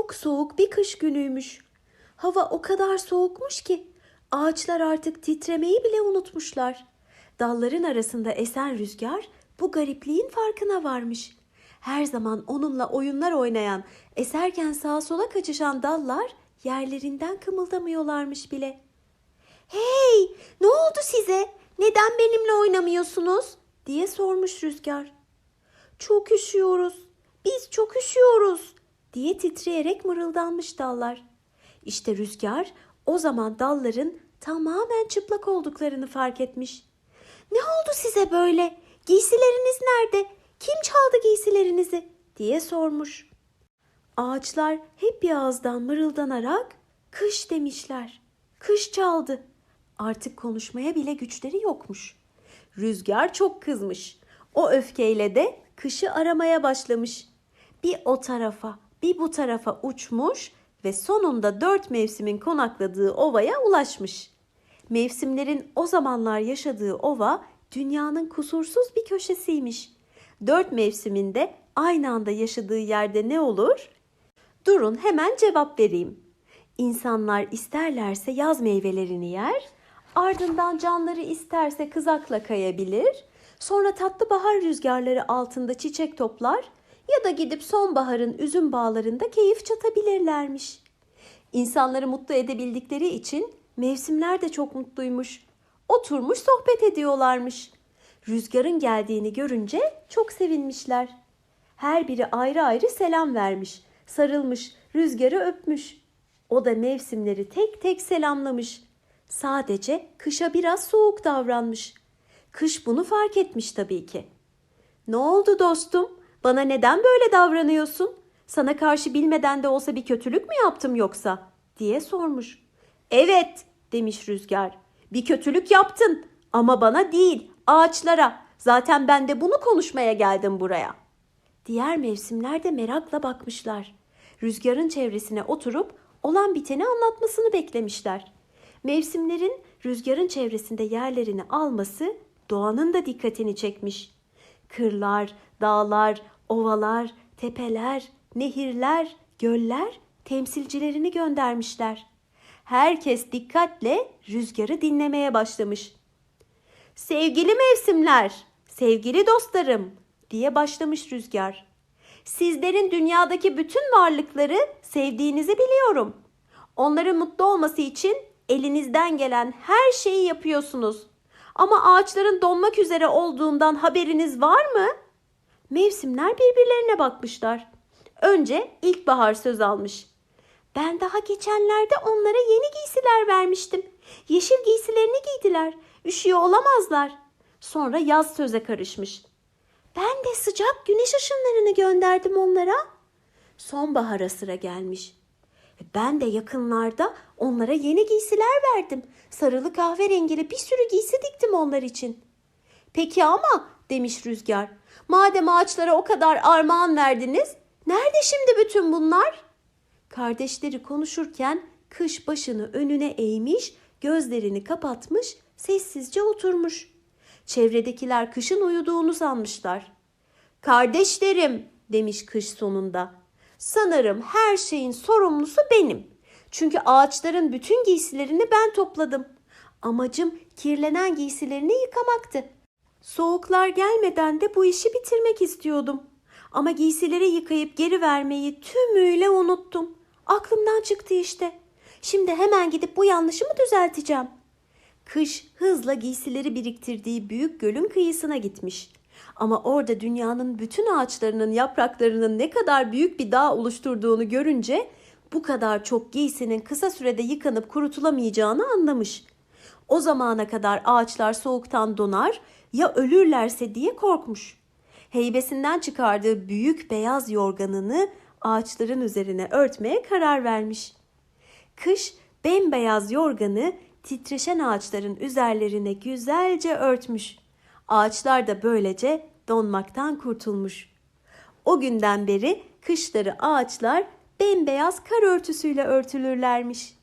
Çok soğuk bir kış günüymüş. Hava o kadar soğukmuş ki ağaçlar artık titremeyi bile unutmuşlar. Dalların arasında esen rüzgar bu garipliğin farkına varmış. Her zaman onunla oyunlar oynayan, eserken sağa sola kaçışan dallar yerlerinden kımıldamıyorlarmış bile. Hey, ne oldu size? Neden benimle oynamıyorsunuz? diye sormuş rüzgar. Çok üşüyoruz. Biz çok üşüyoruz diye titreyerek mırıldanmış dallar. İşte rüzgar o zaman dalların tamamen çıplak olduklarını fark etmiş. Ne oldu size böyle? Giysileriniz nerede? Kim çaldı giysilerinizi? diye sormuş. Ağaçlar hep bir ağızdan mırıldanarak kış demişler. Kış çaldı. Artık konuşmaya bile güçleri yokmuş. Rüzgar çok kızmış. O öfkeyle de kışı aramaya başlamış. Bir o tarafa, bir bu tarafa uçmuş ve sonunda dört mevsimin konakladığı ovaya ulaşmış. Mevsimlerin o zamanlar yaşadığı ova dünyanın kusursuz bir köşesiymiş. Dört mevsiminde aynı anda yaşadığı yerde ne olur? Durun hemen cevap vereyim. İnsanlar isterlerse yaz meyvelerini yer, ardından canları isterse kızakla kayabilir, sonra tatlı bahar rüzgarları altında çiçek toplar ya da gidip sonbaharın üzüm bağlarında keyif çatabilirlermiş. İnsanları mutlu edebildikleri için mevsimler de çok mutluymuş. Oturmuş sohbet ediyorlarmış. Rüzgarın geldiğini görünce çok sevinmişler. Her biri ayrı ayrı selam vermiş, sarılmış, rüzgarı öpmüş. O da mevsimleri tek tek selamlamış. Sadece kışa biraz soğuk davranmış. Kış bunu fark etmiş tabii ki. Ne oldu dostum? Bana neden böyle davranıyorsun? Sana karşı bilmeden de olsa bir kötülük mü yaptım yoksa? diye sormuş. Evet demiş rüzgar. Bir kötülük yaptın ama bana değil ağaçlara. Zaten ben de bunu konuşmaya geldim buraya. Diğer mevsimler de merakla bakmışlar. Rüzgarın çevresine oturup olan biteni anlatmasını beklemişler. Mevsimlerin rüzgarın çevresinde yerlerini alması doğanın da dikkatini çekmiş. Kırlar, dağlar, ovalar, tepeler, nehirler, göller temsilcilerini göndermişler. Herkes dikkatle rüzgarı dinlemeye başlamış. Sevgili mevsimler, sevgili dostlarım diye başlamış rüzgar. Sizlerin dünyadaki bütün varlıkları sevdiğinizi biliyorum. Onların mutlu olması için elinizden gelen her şeyi yapıyorsunuz. Ama ağaçların donmak üzere olduğundan haberiniz var mı? Mevsimler birbirlerine bakmışlar. Önce ilkbahar söz almış. Ben daha geçenlerde onlara yeni giysiler vermiştim. Yeşil giysilerini giydiler. Üşüyor olamazlar. Sonra yaz söze karışmış. Ben de sıcak güneş ışınlarını gönderdim onlara. Sonbahara sıra gelmiş. Ben de yakınlarda onlara yeni giysiler verdim. Sarılı kahverengili bir sürü giysi diktim onlar için. Peki ama demiş Rüzgar. Madem ağaçlara o kadar armağan verdiniz, nerede şimdi bütün bunlar? Kardeşleri konuşurken kış başını önüne eğmiş, gözlerini kapatmış, sessizce oturmuş. Çevredekiler kışın uyuduğunu sanmışlar. Kardeşlerim demiş kış sonunda. Sanırım her şeyin sorumlusu benim. Çünkü ağaçların bütün giysilerini ben topladım. Amacım kirlenen giysilerini yıkamaktı. Soğuklar gelmeden de bu işi bitirmek istiyordum. Ama giysileri yıkayıp geri vermeyi tümüyle unuttum. Aklımdan çıktı işte. Şimdi hemen gidip bu yanlışımı düzelteceğim. Kış hızla giysileri biriktirdiği büyük gölün kıyısına gitmiş. Ama orada dünyanın bütün ağaçlarının yapraklarının ne kadar büyük bir dağ oluşturduğunu görünce bu kadar çok giysinin kısa sürede yıkanıp kurutulamayacağını anlamış. O zamana kadar ağaçlar soğuktan donar ya ölürlerse diye korkmuş. Heybesinden çıkardığı büyük beyaz yorganını ağaçların üzerine örtmeye karar vermiş. Kış bembeyaz yorganı titreşen ağaçların üzerlerine güzelce örtmüş. Ağaçlar da böylece donmaktan kurtulmuş. O günden beri kışları ağaçlar bembeyaz kar örtüsüyle örtülürlermiş.